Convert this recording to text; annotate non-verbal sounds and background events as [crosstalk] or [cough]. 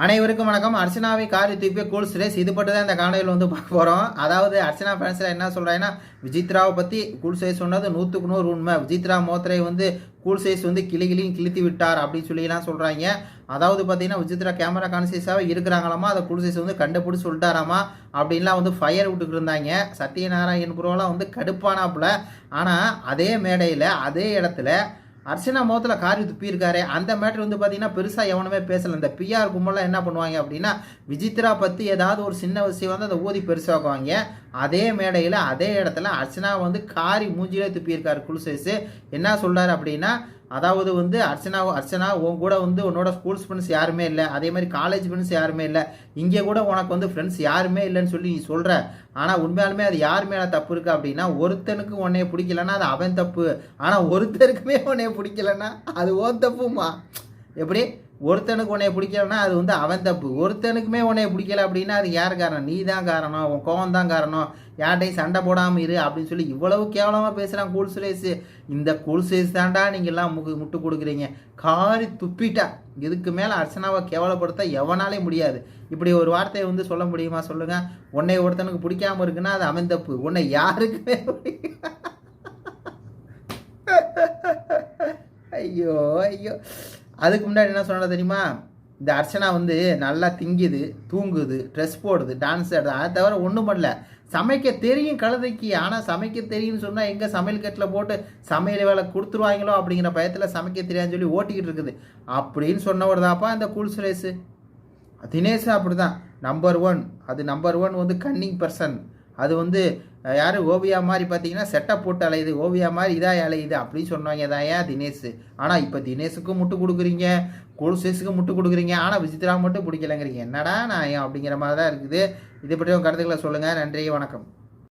அனைவருக்கும் வணக்கம். அர்ச்சனாவை காரி தூக்கிய கூல் சுரேஷ். இது பட்டு தான் இந்த காணொலியில் வந்து பார்க்க போகிறோம் அதாவது அர்ச்சனா ஃபேன்ஸில் என்ன சொல்கிறாங்கன்னா விஜித்ராவை பற்றி கூல் சுரேஷ் சொன்னது நூற்றுக்கு நூறு உண்மை. விஜித்ரா மோத்ரே வந்து கூல் சைஸ் வந்து கிளி கிளியும் கிழித்து விட்டார் அப்படின்னு சொல்லிலாம் சொல்கிறாங்க அதாவது பார்த்தீங்கன்னா விஜித்ரா கேமரா கான்சியஸாகவே இருக்கிறாங்களாமா? அதை கூல் சைஸ் வந்து கண்டுபிடிச்சி சொல்லிட்டாராமா? அப்படின்லாம் வந்து ஃபயர் விட்டுட்டு இருந்தாங்க. சத்யநாராயண் புரோலாம் வந்து கடுப்பானாப்புல. ஆனால் அதே மேடையில் அதே இடத்துல அர்ச்சனா முகத்தில் காரி துப்பியிருக்காரு அந்த மேட்ரு வந்து பார்த்தீங்கன்னா பெருசாக எவனுமே பேசலை. இந்த பிஆர் கும்பலாம் என்ன பண்ணுவாங்க அப்படின்னா விஜித்ரா பற்றி ஏதாவது ஒரு சின்ன விஷயம் வந்து அதை ஊதி பெருசாக்குவாங்க. அதே மேடையில் அதே இடத்துல அர்ச்சனா வந்து காரி மூஞ்சிலே துப்பியிருக்காரு குலுசேஸு என்ன சொல்கிறார் அப்படின்னா அதாவது வந்து அர்ச்சனா அர்ச்சனா உன் கூட வந்து உன்னோட ஸ்கூல்ஸ் ஃப்ரெண்ட்ஸ் யாருமே இல்லை. அதே மாதிரி காலேஜ் ஃப்ரெண்ட்ஸ் யாருமே இல்லை. இங்கே கூட உனக்கு வந்து ஃப்ரெண்ட்ஸ் யாருமே இல்லைன்னு சொல்லி நீ சொல்கிற ஆனால் உண்மையாலுமே அது யார் மேலே தப்பு இருக்குது அப்படின்னா ஒருத்தனுக்கு உன்னைய பிடிக்கலன்னா அது அவன் தப்பு. ஆனால் ஒருத்தருக்குமே உன்னைய பிடிக்கலன்னா அது ஓன் தப்புமா? எப்படி? ஒருத்தனுக்கு உன்னைய பிடிக்கலன்னா அது வந்து அவன் தப்பு. ஒருத்தனுக்குமே உன்னைய பிடிக்கல அப்படின்னா அது யார் காரணம்? நீ தான் காரணம். உன் கோவம் தான் காரணம். யார்ட்டையும் சண்டை போடாமல் இரு அப்படின்னு சொல்லி இவ்வளவு கேவலமாக பேசுகிறான் கூல் சுரேஷ். இந்த கூல் சுரேஷ் தாண்டா நீங்கள்லாம் முக்கு முட்டு கொடுக்குறீங்க. காரி துப்பிட்டா. இதுக்கு மேலே அர்ச்சனாவை கேவலப்படுத்த எவனாலே முடியாது. இப்படி ஒரு வார்த்தையை வந்து சொல்ல முடியுமா சொல்லுங்கள் உன்னை ஒருத்தனுக்கு பிடிக்காம இருக்குன்னா அது அவன் தப்பு. உன்னை யாருக்குமே [laughs] ஐயோ ஐயோ. அதுக்கு முன்னாடி என்ன சொன்னா தெரியுமா? இந்த அர்ச்சனா வந்து நல்லா திங்குது தூங்குது ட்ரெஸ் போடுது டான்ஸ் ஆடுது. அதை தவிர ஒன்றும் பண்ணல. சமைக்க தெரியும் கழுதைக்கு ஆனால் சமைக்க தெரியும்னு சொன்னால் எங்கே சமையல் கட்டில் போட்டு சமையல் வேலை கொடுத்துருவாங்களோ அப்படிங்கிற பயத்தில் சமைக்க தெரியாதுன்னு சொல்லி ஓட்டிக்கிட்டு இருக்குது. அப்படின்னு சொன்னவர் தான்ப்பா இந்த கூல் சுரேஷு அப்படி அப்படிதான் நம்பர் ஒன் அது நம்பர் ஒன் வந்து கன்னிங் பர்சன் அது வந்து யார்? ஓவியா மாதிரி பார்த்தீங்கன்னா செட்டப் போட்டு அலையுது. ஓவியா மாதிரி இதாக அலையுது. அப்படின்னு சொன்னாங்க தான் ஏன் தினேஷ்? ஆனால் இப்போ தினேஷுக்கும் முட்டு கொடுக்குறீங்க. குல்சேஸுக்கு முட்டு கொடுக்குறீங்க. ஆனால் விசித்ரா மட்டும் பிடிக்கலங்கிறீங்க. என்னடா நான் அப்படிங்கிற மாதிரி தான் இருக்குது. இதை பற்றி உங்கள் கருத்துக்களை சொல்லுங்கள் நன்றி வணக்கம்.